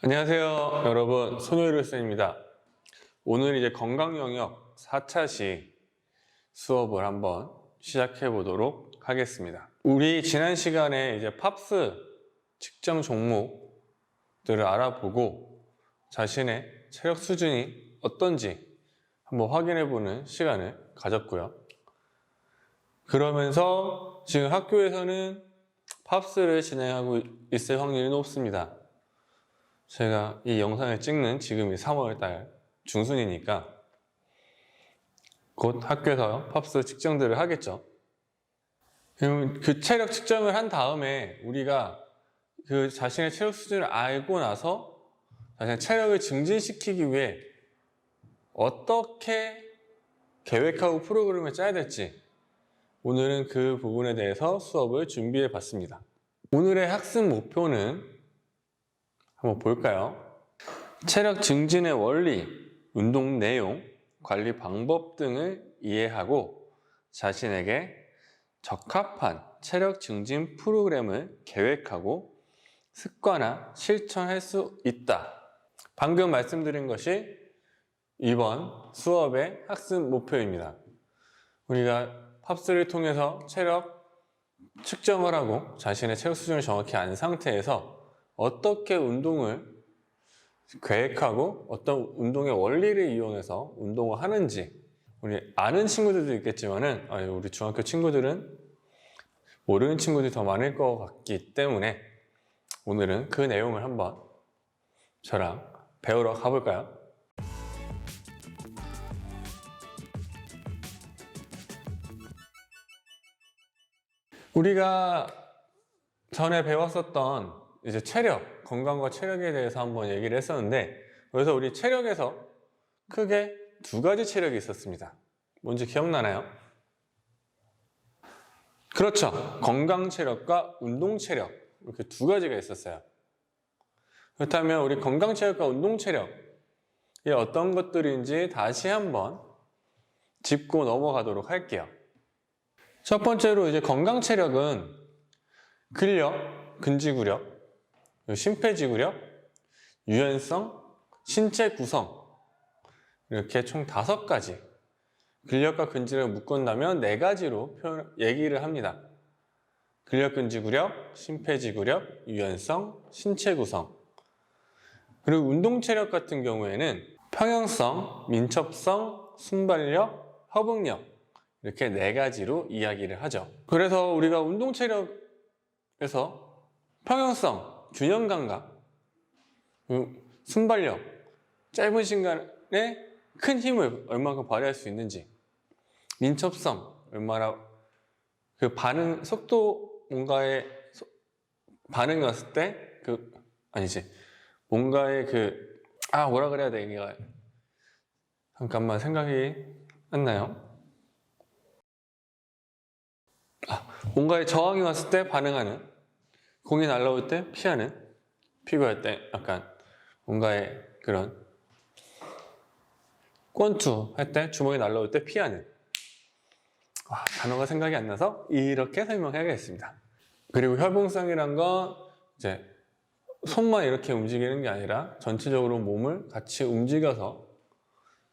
안녕하세요 여러분. 소녀의료쌤입니다. 오늘 이제 건강 영역 4차시 수업을 한번 시작해 보도록 하겠습니다. 우리 지난 시간에 이제 팝스 측정 종목들을 알아보고 자신의 체력 수준이 어떤지 한번 확인해 보는 시간을 가졌고요. 그러면서 지금 학교에서는 팝스를 진행하고 있을 확률이 높습니다 제가 이 영상을 찍는 지금이 3월 달 중순이니까 곧 학교에서 팝스 측정들을 하겠죠. 그 체력 측정을 한 다음에 우리가 그 자신의 체력 수준을 알고 나서 자신의 체력을 증진시키기 위해 어떻게 계획하고 프로그램을 짜야 될지 오늘은 그 부분에 대해서 수업을 준비해 봤습니다. 오늘의 학습 목표는 한번 볼까요? 체력 증진의 원리, 운동 내용, 관리 방법 등을 이해하고 자신에게 적합한 체력 증진 프로그램을 계획하고 습관화 실천할 수 있다. 방금 말씀드린 것이 이번 수업의 학습 목표입니다. 우리가 팝스를 통해서 체력 측정을 하고 자신의 체력 수준을 정확히 안 상태에서 어떻게 운동을 계획하고 어떤 운동의 원리를 이용해서 운동을 하는지 우리 아는 친구들도 있겠지만은 우리 중학교 친구들은 모르는 친구들이 더 많을 것 같기 때문에 오늘은 그 내용을 한번 저랑 배우러 가볼까요? 우리가 전에 배웠었던 이제 체력, 건강과 체력에 대해서 한번 얘기를 했었는데 그래서 우리 체력에서 크게 두 가지 체력이 있었습니다. 뭔지 기억나나요? 그렇죠. 건강 체력과 운동 체력 이렇게 두 가지가 있었어요. 그렇다면 우리 건강 체력과 운동 체력 이 어떤 것들인지 다시 한번 짚고 넘어가도록 할게요. 첫 번째로 이제 건강 체력은 근력, 근지구력, 심폐지구력, 유연성, 신체 구성 이렇게 총 다섯 가지 근력과 근지를 묶은다면 네 가지로 표현, 얘기를 합니다. 근력, 근지구력, 심폐지구력, 유연성, 신체 구성 그리고 운동 체력 같은 경우에는 평형성, 민첩성, 순발력, 허벅력 이렇게 네 가지로 이야기를 하죠. 그래서 우리가 운동 체력에서 평형성, 균형 감각, 음, 순발력, 짧은 시간에 큰 힘을 얼마큼 발휘할 수 있는지, 민첩성, 얼마나 그 반응, 속도, 뭔가에 소- 반응이 왔을 때, 그, 아니지, 뭔가의 그, 아, 뭐라 그래야 돼, 이게. 잠깐만 생각이 안 나요. 아, 뭔가에 저항이 왔을 때 반응하는, 공이 날라올 때 피하는, 피구할 때 약간 뭔가의 그런? 권투 할 때 주먹이 날라올 때 피하는? 아, 단어가 생각이 안 나서 이렇게 설명해야겠습니다. 그리고 협응성이란 건 이제 손만 이렇게 움직이는 게 아니라 전체적으로 몸을 같이 움직여서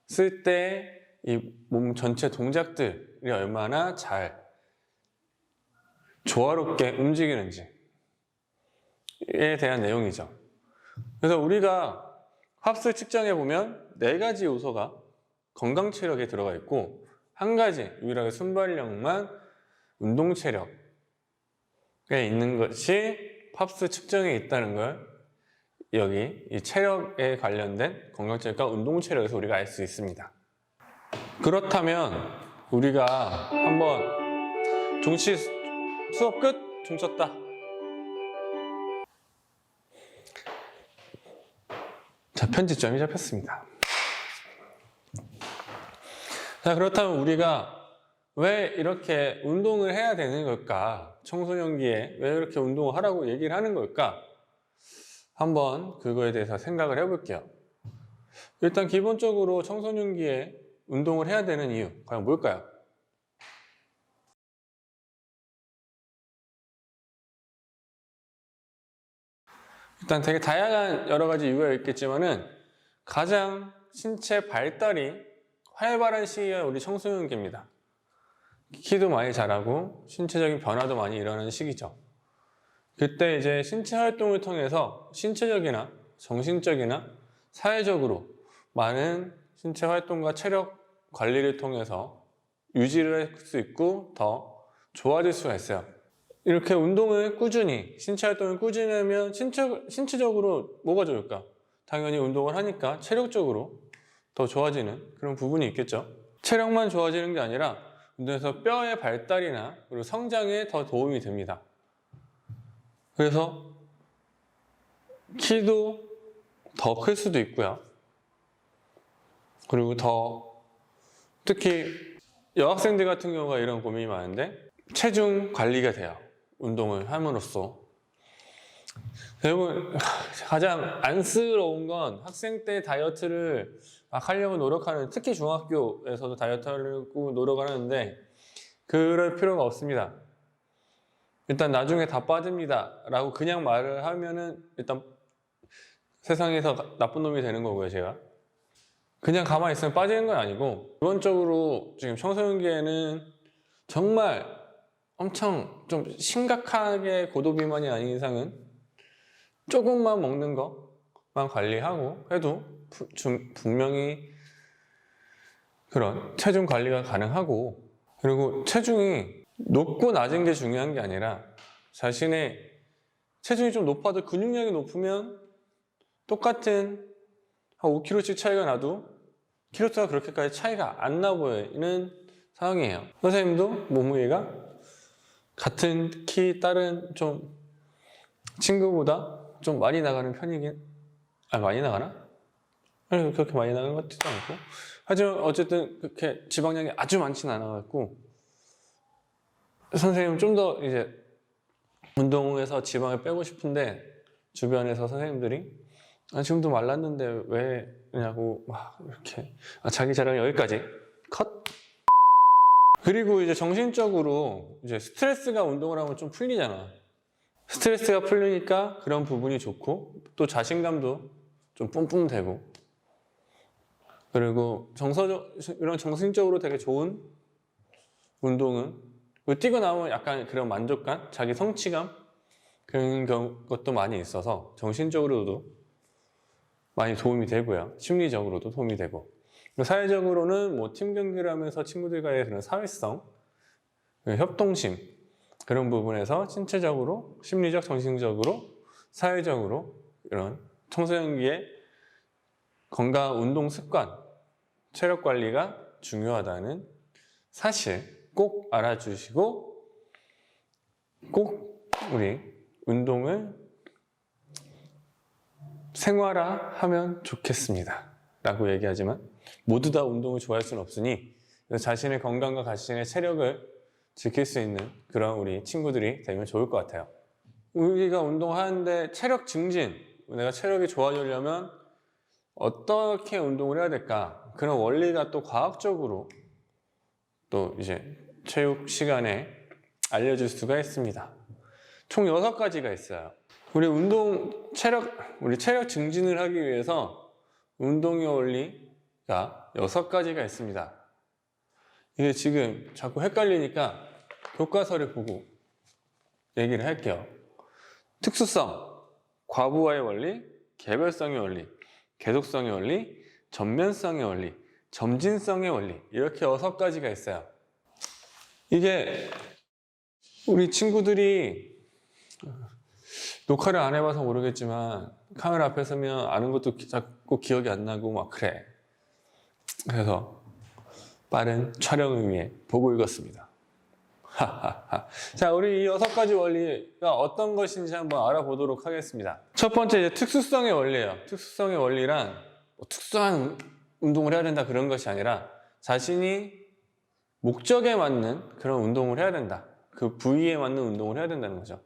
쓸 때 이 몸 전체 동작들이 얼마나 잘 조화롭게 움직이는지 에 대한 내용이죠. 그래서 우리가 합술 측정해 보면 네 가지 요소가 건강 체력에 들어가 있고 한 가지 유일하게 순발력만 운동 체력에 있는 것이 팝스 측정에 있다는 걸 여기 이 체력에 관련된 건강 체력과 운동 체력에서 우리가 알 수 있습니다. 그렇다면 우리가 한번 종치 수업 끝 종쳤다. 자, 편집점이 잡혔습니다. 자, 그렇다면 우리가 왜 이렇게 운동을 해야 되는 걸까? 청소년기에 왜 이렇게 운동을 하라고 얘기를 하는 걸까? 한번 그거에 대해서 생각을 해볼게요. 일단 기본적으로 청소년기에 운동을 해야 되는 이유, 과연 뭘까요? 일단 되게 다양한 여러 가지 이유가 있겠지만은 가장 신체 발달이 활발한 시기가 우리 청소년기입니다. 키도 많이 자라고 신체적인 변화도 많이 일어나는 시기죠. 그때 이제 신체 활동을 통해서 신체적이나 정신적이나 사회적으로 많은 신체 활동과 체력 관리를 통해서 유지를 할 수 있고 더 좋아질 수가 있어요. 이렇게 운동을 꾸준히, 신체 활동을 꾸준히 하면 신체, 신체적으로 뭐가 좋을까? 당연히 운동을 하니까 체력적으로 더 좋아지는 그런 부분이 있겠죠. 체력만 좋아지는 게 아니라 운동에서 뼈의 발달이나 그리고 성장에 더 도움이 됩니다. 그래서 키도 더 클 수도 있고요. 그리고 더 특히 여학생들 같은 경우가 이런 고민이 많은데 체중 관리가 돼요. 운동을 함으로써. 여러분 가장 안쓰러운 건 학생 때 다이어트를 막 하려고 노력하는 특히 중학교에서도 다이어트 하려고 노력을 하는데 그럴 필요가 없습니다. 일단 나중에 다 빠집니다. 라고 그냥 말을 하면은 일단 세상에서 나쁜 놈이 되는 거고요, 제가. 그냥 가만히 있으면 빠지는 건 아니고, 기본적으로 지금 청소년기에는 정말 엄청 좀 심각하게 고도비만이 아닌 이상은 조금만 먹는 것만 관리하고 해도 부- 중- 분명히 그런 체중 관리가 가능하고, 그리고 체중이 높고 낮은 게 중요한 게 아니라 자신의 체중이 좀 높아도 근육량이 높으면 똑같은 한 5kg씩 차이가 나도 키로수가 그렇게까지 차이가 안 나 보이는 상황이에요. 선생님도 몸무게가 같은 키 다른 좀 친구보다 좀 많이 나가는 편이긴 아 많이 나가나? 아니 그렇게 많이 나가는 것 같지도 않고. 하지만 어쨌든 그렇게 지방량이 아주 많지는 않아갖고 선생님 좀 더 이제 운동에서 지방을 빼고 싶은데 주변에서 선생님들이 아, 지금도 말랐는데 왜 그냐고 막 이렇게 아, 자기 자랑 여기까지. 컷 그리고 이제 정신적으로 이제 스트레스가 운동을 하면 좀 풀리잖아. 스트레스가 풀리니까 그런 부분이 좋고 또 자신감도 좀 뿜뿜되고. 그리고 정서적 이런 정신적으로 되게 좋은 운동은 그리고 뛰고 나면 약간 그런 만족감, 자기 성취감 그런 경- 것도 많이 있어서 정신적으로도 많이 도움이 되고요. 심리적으로도 도움이 되고 사회적으로는 뭐 팀 경기를 하면서 친구들과의 그런 사회성, 그 협동심 그런 부분에서 신체적으로, 심리적, 정신적으로, 사회적으로 이런 청소년기의 건강 운동 습관, 체력 관리가 중요하다는 사실 꼭 알아주시고 꼭 우리 운동을 생활화하면 좋겠습니다. 라고 얘기하지만 모두 다 운동을 좋아할 수는 없으니 자신의 건강과 자신의 체력을 지킬 수 있는 그런 우리 친구들이 되면 좋을 것 같아요. 우리가 운동하는데 체력 증진, 내가 체력이 좋아지려면 어떻게 운동을 해야 될까? 그런 원리가 또 과학적으로 또 이제 체육 시간에 알려줄 수가 있습니다. 총 6가지가 있어요. 우리 운동 체력 우리 체력 증진을 하기 위해서 운동의 원리 가 6가지가 있습니다. 이게 지금 자꾸 헷갈리니까 교과서를 보고 얘기를 할게요. 특수성, 과부하의 원리, 개별성의 원리, 계속성의 원리, 전면성의 원리, 점진성의 원리 이렇게 여섯 가지가 있어요. 이게 우리 친구들이 녹화를 안 해봐서 모르겠지만 카메라 앞에 서면 아는 것도 기- 자꾸 기억이 안 나고 막 그래. 그래서 빠른 촬영을 위해 보고 읽었습니다. 자, 우리 이 여섯 가지 원리가 어떤 것인지 한번 알아보도록 하겠습니다. 첫 번째 이제 특수성의 원리예요. 특수성의 원리란 뭐 특수한 운동을 해야 된다 그런 것이 아니라 자신이 목적에 맞는 그런 운동을 해야 된다. 그 부위에 맞는 운동을 해야 된다는 거죠.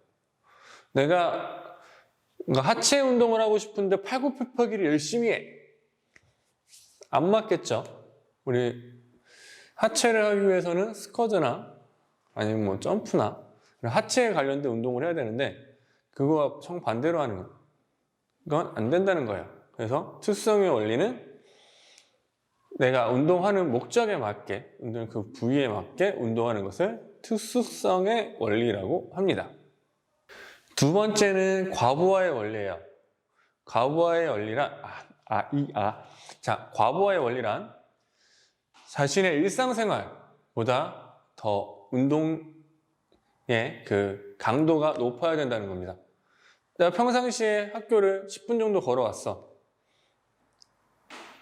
내가 하체 운동을 하고 싶은데 팔굽혀펴기를 열심히 해. 안 맞겠죠? 우리 하체를 하기 위해서는 스쿼드나 아니면 뭐 점프나 하체에 관련된 운동을 해야 되는데 그거와 정반대로 하는 건 안 된다는 거예요. 그래서 특수성의 원리는 내가 운동하는 목적에 맞게, 운동 그 부위에 맞게 운동하는 것을 특수성의 원리라고 합니다. 두 번째는 과부하의 원리예요. 과부하의 원리란 아, 아, 이, 아. 자, 과부하의 원리란 자신의 일상생활보다 더 운동의 그 강도가 높아야 된다는 겁니다. 내가 평상시에 학교를 10분 정도 걸어왔어.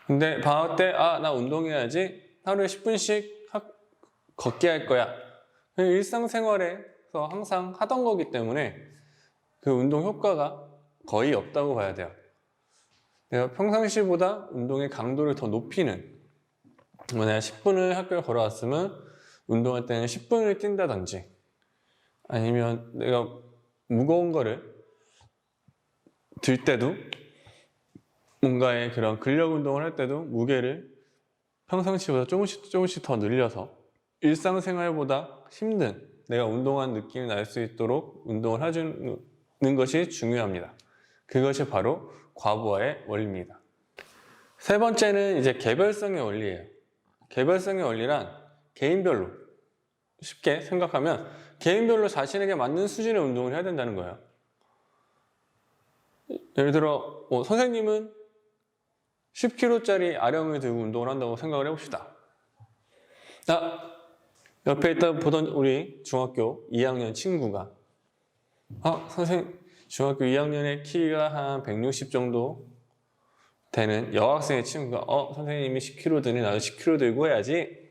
근데 방학 때, 아, 나 운동해야지. 하루에 10분씩 학, 걷게 할 거야. 일상생활에서 항상 하던 거기 때문에 그 운동 효과가 거의 없다고 봐야 돼요. 내가 평상시보다 운동의 강도를 더 높이는 뭐 내가 10분을 학교에 걸어왔으면 운동할 때는 10분을 뛴다든지 아니면 내가 무거운 거를 들 때도 뭔가의 그런 근력 운동을 할 때도 무게를 평상시보다 조금씩 조금씩 더 늘려서 일상생활보다 힘든 내가 운동한 느낌이 날 수 있도록 운동을 해주는 것이 중요합니다. 그것이 바로 과부하의 원리입니다. 세 번째는 이제 개별성의 원리예요. 개별성의 원리란 개인별로 쉽게 생각하면 개인별로 자신에게 맞는 수준의 운동을 해야 된다는 거예요. 예를 들어 뭐 선생님은 10kg짜리 아령을 들고 운동을 한다고 생각을 해봅시다. 아, 옆에 있다 보던 우리 중학교 2학년 친구가 아, 선생님 중학교 2학년의 키가 한 160 정도 되는 여학생의 친구가 어, 선생님이 10kg 드니 나도 10kg 들고 해야지.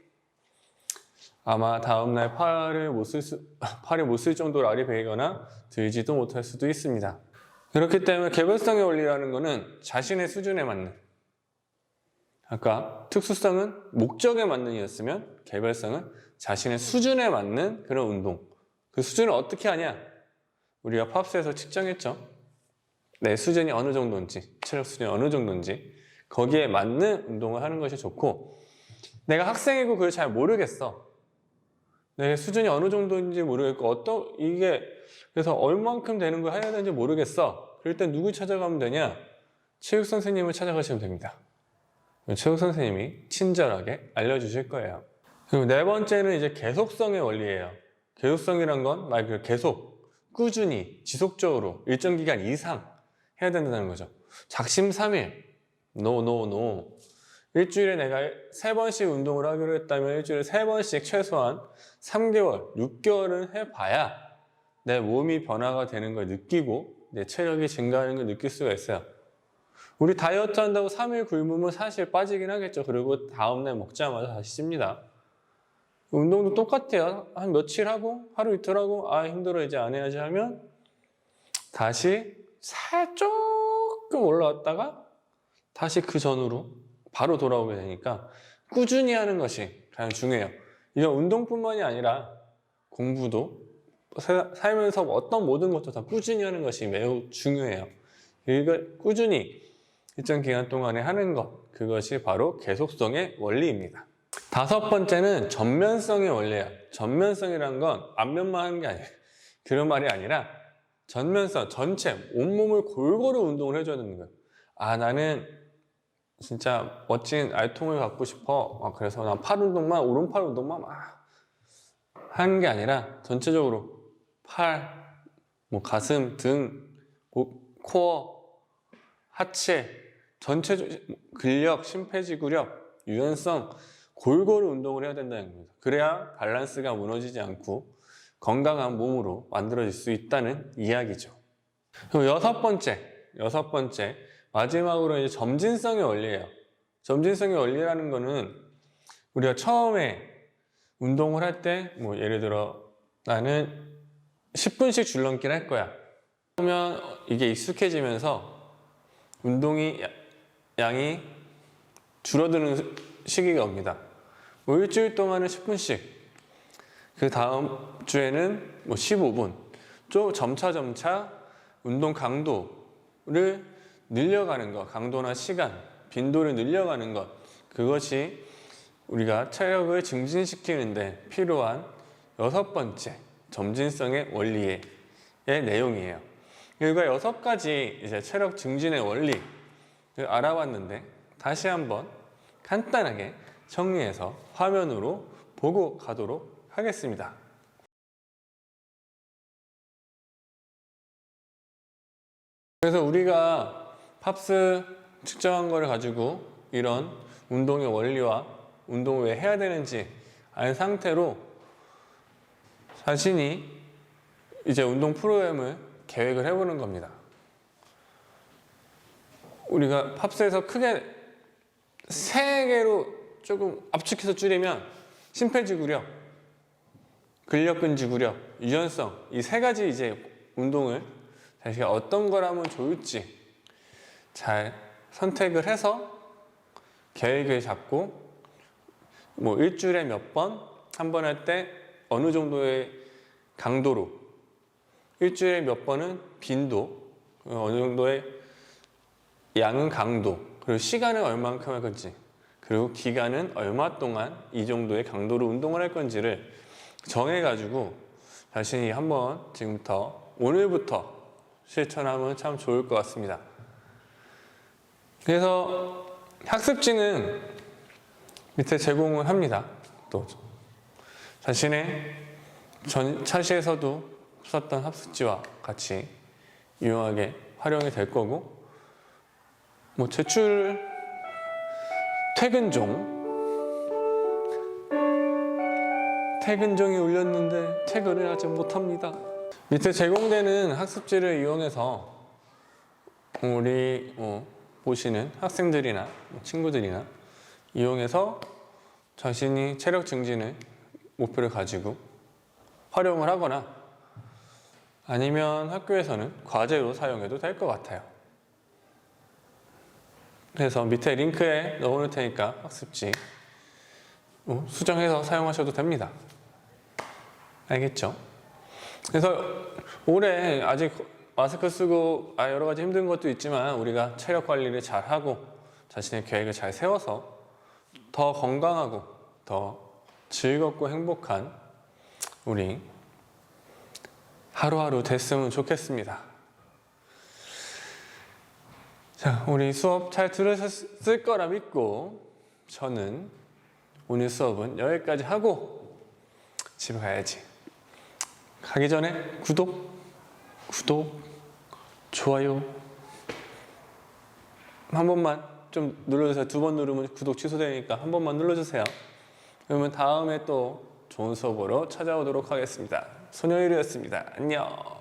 아마 다음날 팔을 못쓸 수, 팔이 못쓸 정도로 알이 베이거나 들지도 못할 수도 있습니다. 그렇기 때문에 개별성의 원리라는 것은 자신의 수준에 맞는 아까 특수성은 목적에 맞는 이었으면 개별성은 자신의 수준에 맞는 그런 운동 그 수준을 어떻게 하냐 우리가 팝스에서 측정했죠. 내 수준이 어느 정도인지 체력 수준이 어느 정도인지 거기에 맞는 운동을 하는 것이 좋고 내가 학생이고 그걸 잘 모르겠어. 내 수준이 어느 정도인지 모르겠고 어떤 이게 그래서 얼만큼 되는 걸 해야 되는지 모르겠어. 그럴 때 누구 찾아가면 되냐? 체육 선생님을 찾아가시면 됩니다. 체육 선생님이 친절하게 알려주실 거예요. 그리고 네 번째는 이제 계속성의 원리예요. 계속성이란 건 말 그대로 계속 꾸준히 지속적으로 일정 기간 이상 해야 된다는 거죠 작심 삼일 노 노 노 일주일에 내가 세 번씩 운동을 하기로 했다면 일주일에 세 번씩 최소한 3개월, 6개월은 해봐야 내 몸이 변화가 되는 걸 느끼고 내 체력이 증가하는 걸 느낄 수가 있어요. 우리 다이어트 한다고 3일 굶으면 사실 빠지긴 하겠죠. 그리고 다음날 먹자마자 다시 찝니다. 운동도 똑같아요. 한 며칠 하고 하루 이틀 하고 아 힘들어 이제 안 해야지 하면 다시 살 조금 올라왔다가 다시 그 전으로 바로 돌아오게 되니까 꾸준히 하는 것이 가장 중요해요. 이건 운동뿐만이 아니라 공부도 사- 살면서 어떤 모든 것도 다 꾸준히 하는 것이 매우 중요해요. 이걸 꾸준히 일정 기간 동안에 하는 것, 그것이 바로 계속성의 원리입니다. 다섯 번째는 전면성의 원리예요. 전면성이란 건 앞면만 하는 게 아니에요. 그런 말이 아니라 전면성, 전체, 온몸을 골고루 운동을 해줘야 되는 거예요. 아, 나는 진짜 멋진 알통을 갖고 싶어. 아, 그래서 난 팔 운동만, 오른팔 운동만 막 하는 게 아니라 전체적으로 팔, 뭐 가슴, 등, 목, 코어, 하체, 전체적 근력, 심폐지구력, 유연성 골고루 운동을 해야 된다는 겁니다. 그래야 밸런스가 무너지지 않고 건강한 몸으로 만들어질 수 있다는 이야기죠. 그리고 여섯 번째, 여섯 번째 마지막으로 이제 점진성의 원리예요. 점진성의 원리라는 거는 우리가 처음에 운동을 할 때 뭐 예를 들어 나는 10분씩 줄넘기를 할 거야. 그러면 이게 익숙해지면서 운동이 야- 양이 줄어드는 시기가 옵니다. 뭐 일주일 동안은 10분씩, 그 다음 주에는 뭐 15분, 좀 점차 점차 운동 강도를 늘려가는 것, 강도나 시간, 빈도를 늘려가는 것, 그것이 우리가 체력을 증진시키는데 필요한 여섯 번째 점진성의 원리의 내용이에요. 결과 여섯 가지 이제 체력 증진의 원리를 알아봤는데 다시 한번 간단하게 정리해서 화면으로 보고 가도록 하겠습니다. 그래서 우리가 팝스 측정한 거를 가지고 이런 운동의 원리와 운동을 왜 해야 되는지 알 상태로 자신이 이제 운동 프로그램을 계획을 해보는 겁니다. 우리가 팝스에서 크게 세 개로 조금 압축해서 줄이면 심폐지구력, 근력근지구력, 유연성 이 세 가지 이제 운동을 자기가 어떤 걸 하면 좋을지 잘 선택을 해서 계획을 잡고 뭐 일주일에 몇 번, 한 번 할 때 어느 정도의 강도로 일주일에 몇 번은 빈도, 어느 정도의 양은 강도, 그리고 시간은 얼만큼 할 건지, 그리고 기간은 얼마 동안 이 정도의 강도로 운동을 할 건지를 정해가지고 자신이 한번 지금부터 오늘부터 실천하면 참 좋을 것 같습니다. 그래서 학습지는 밑에 제공을 합니다. 또 자신의 전 차시에서도 썼던 학습지와 같이 유용하게 활용이 될 거고 뭐 제출 퇴근 종 퇴근 종이 울렸는데 퇴근을 하지 못합니다. 밑에 제공되는 학습지를 이용해서 우리 뭐 보시는 학생들이나 뭐 친구들이나 이용해서 자신이 체력 증진을 목표를 가지고 활용을 하거나 아니면 학교에서는 과제로 사용해도 될 것 같아요. 그래서 밑에 링크에 넣어놓을 테니까 학습지 뭐 수정해서 사용하셔도 됩니다. 알겠죠? 그래서 올해 아직 마스크 쓰고 아 여러 가지 힘든 것도 있지만 우리가 체력 관리를 잘 하고 자신의 계획을 잘 세워서 더 건강하고 더 즐겁고 행복한 우리 하루하루 됐으면 좋겠습니다. 자, 우리 수업 잘 들으셨을 거라 믿고 저는 오늘 수업은 여기까지 하고 집에 가야지. 가기 전에 구독, 구독, 좋아요 한 번만 좀 눌러주세요. 두 번 누르면 구독 취소되니까 한 번만 눌러주세요. 그러면 다음에 또 좋은 수업으로 찾아오도록 하겠습니다. 소녀일이었습니다. 안녕.